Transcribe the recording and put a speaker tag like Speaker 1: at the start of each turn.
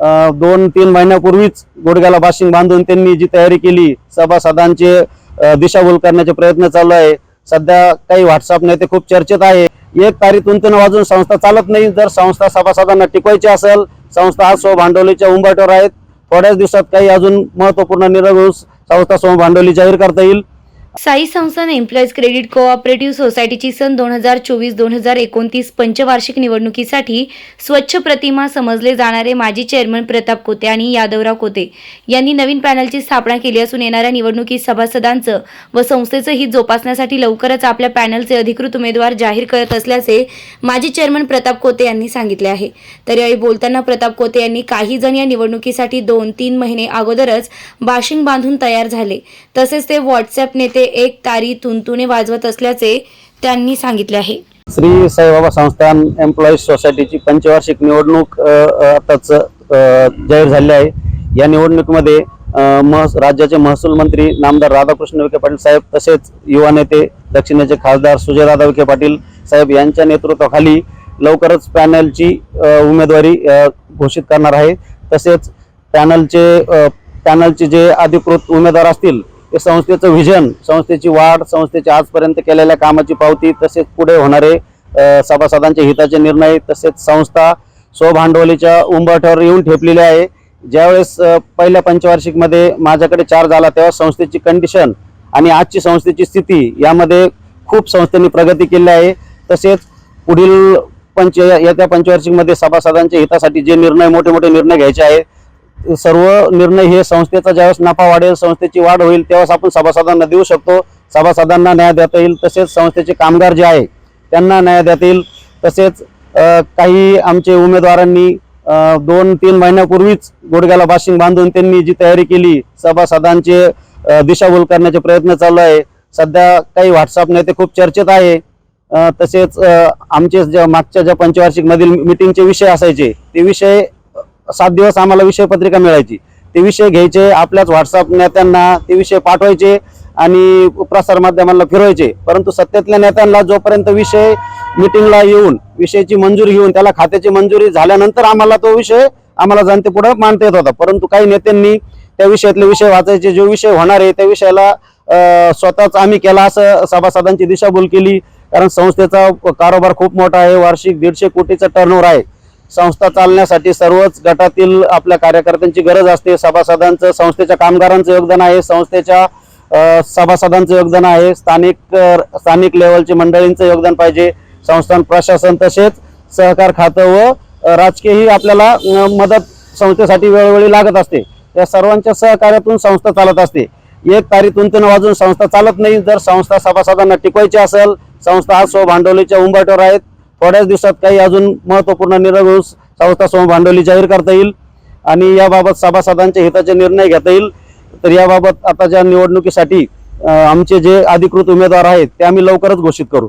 Speaker 1: दोन तीन महिन्यापूर्वीच गुडघ्याला बाशिंग बांधून त्यांनी जी तयारी केली सभासदांचे दिशाभूल करण्याचे प्रयत्न चालू आहे. सध्या काही व्हॉट्सअप नेते खूप चर्चेत आहे. एक तारीख तुंतन वाजून संस्था चालत नाही. जर संस्था सभासदांना टिकवायची असेल संस्था आज सो भांडवलीच्या आहेत. थोड्याच दिवसात काही अजून महत्त्वपूर्ण निर्णय घेऊन संस्था सो भांडवली जाहीर करता येईल.
Speaker 2: Sai Sansthan employees credit cooperative सोसायटीची सन दोन हजार चोवीस दोन हजार एकोणतीस पंचवार्षिक निवडणुकीसाठी स्वच्छ प्रतिमा समजले जाणारे माजी चेअरमन प्रताप कोते आणि यादवराव कोते यांनी नवीन पॅनलची स्थापना केली असून येणाऱ्या निवडणुकीत सभासदांचं व संस्थेचं हित जोपासण्यासाठी लवकरच आपल्या पॅनलचे अधिकृत उमेदवार जाहीर करत असल्याचे माजी चेअरमन प्रताप कोते यांनी सांगितले आहे. तर यावेळी बोलताना प्रताप कोते यांनी काही जण या निवडणुकीसाठी दोन तीन महिने अगोदरच बाशिंग बांधून तयार झाले. तसेच ते व्हॉट्सअप नेते एक तारी तुंतुने वाजवत असल्याचे त्यांनी सांगितले आहे.
Speaker 1: श्री साईबाबा संस्थान एम्प्लॉईज सोसायटीची पंचवार्षिक निवडणूक आताच जाहीर झाली आहे. या निवडणुकीमध्ये मह महस राज्याचे महसूल मंत्री नामदार राधाकृष्ण विखे पाटील साहेब तसेच युवा नेते दक्षिणेचे खासदार सुजयदादा विखे पाटील साहेब यांच्या नेतृत्वाखाली लवकरच पॅनलची उमेदवारी घोषित करणार आहे. तसेच पॅनलचे पॅनलचे जे अधिकृत उमेदवार असतील ते संस्थेचं व्हिजन संस्थेची वाढ संस्थेच्या आजपर्यंत केलेल्या कामाची पावती तसेच पुढे होणारे सभासदांच्या हिताचे निर्णय तसेच संस्था स्वभांडवलीच्या उंबरठ्यावर येऊन ठेपलेली आहे. ज्यावेळेस पहिल्या पंचवार्षिकमध्ये माझ्याकडे चार झाला तेव्हा संस्थेची कंडिशन आणि आजची संस्थेची स्थिती यामध्ये खूप संस्थेने प्रगती केली आहे. तसेच पुढील पंच येत्या पंचवार्षिकमध्ये सभासदांच्या हितासाठी जे निर्णय मोठे मोठे निर्णय घ्यायचे आहेत सर्व निर्णय हे संस्थेचा ज्यावेळेस नफा वाढेल संस्थेची वाढ होईल तेव्हाच आपण सभासदांना देऊ शकतो. सभासदांना न्याय देता येईल तसेच संस्थेचे कामगार जे आहे त्यांना न्याय देता येईल. तसेच काही आमचे उमेदवारांनी दोन तीन महिन्यापूर्वीच गुडघ्याला बाशिंग बांधून त्यांनी जी तयारी केली सभासदांचे दिशाभूल करण्याचे प्रयत्न चालू आहे. सध्या काही व्हॉट्सअप नेते खूप चर्चेत आहे. तसेच आमचे ज्या मागच्या ज्या पंचवार्षिकमधील मीटिंगचे मिटिंगचे विषय असायचे ते विषय सात दिवस आम्हाला विषय पत्रिका मिळायची. ते विषय घ्यायचे आपल्याच व्हॉट्सअप नेत्यांना ते विषय पाठवायचे आणि प्रसार माध्यमांना फिरवायचे. परंतु सत्तेतल्या नेत्यांना जोपर्यंत विषय मिटिंगला येऊन विषयाची मंजुरी घेऊन त्याला खात्याची मंजुरी झाल्यानंतर आम्हाला तो विषय आम्हाला जनतेपुढे मांडता येत होता. परंतु काही नेत्यांनी त्या विषयातले विषय वाचायचे जो विषय होणार आहे त्या विषयाला स्वतःच आम्ही केला असं सभासदांची दिशाभूल केली. कारण संस्थेचा कारोबार खूप मोठा आहे वार्षिक दीडशे कोटीचा टर्नओव्हर आहे. संस्था चालण्यासाठी सर्वच गटातील आपल्या कार्यकर्त्यांची गरज असते. सभासदांचं संस्थेच्या कामगारांचं योगदान आहे. संस्थेच्या सभासदांचं योगदान आहे. स्थानिक स्थानिक लेवलचे मंडळींचं योगदान पाहिजे. संस्थान प्रशासन तसेच सहकार खातं व राजकीयही आपल्याला मदत संस्थेसाठी वेळोवेळी लागत असते. त्या सर्वांच्या सहकार्यातून संस्था चालत असते. एक तारी तुंतन वाजून संस्था चालत नाही. जर संस्था सभासदांना टिकवायची असेल संस्था आज सो भांडवलीच्या आहेत. थोड्याच दिवसात काही अजून महत्त्वपूर्ण निर्णय घेऊन संस्था भांडवली जाहीर करता येईल आणि याबाबत सभासदांच्या हिताचे निर्णय घेता येईल. तर याबाबत आता ज्या निवडणुकीसाठी आमचे जे अधिकृत उमेदवार आहेत ते आम्ही लवकरच घोषित करू.